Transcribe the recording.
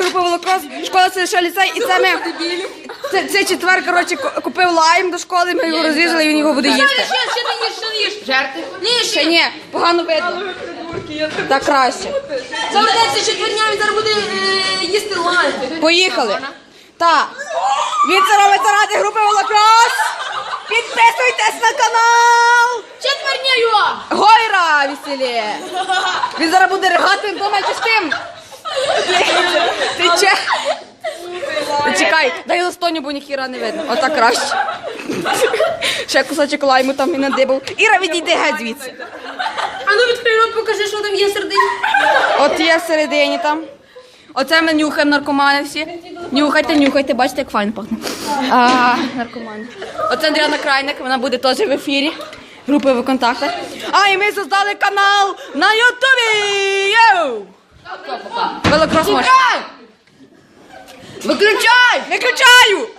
група волокрос, школа це лише ліцей, і це ми це, це четвер, коротше, купив лайм до школи, ми його розрізали, і він його буде їсти. Ще, ще не їж, ще не їж. Жерти. Ні, Ще ще. ні, погано видно. Так краще. Заведеться четверня, він зараз буде е, їсти лайм. Поїхали. Так. Він це робить заради групи волокрос. Підписуйтесь на канал. Четверня його. Гойра веселі! Він зараз буде ригати, він думає, чи з тим. Че? Чекай, дай листоню, бо ніхіра не видно. Отак краще. Ще кусочок лайму там і надибав. Іра, відійди геть звідси. А ну відкрий рот, покажи, що там є середині. От є всередині там. Оце ми нюхаємо наркомани всі. Нюхайте, нюхайте, бачите, як файно пахне. А, наркомани. Оце Андріана Крайник, вона буде теж в ефірі. Групи в контактах. А, і ми создали канал на Ютубі! Vem com o Tchai! Vem com!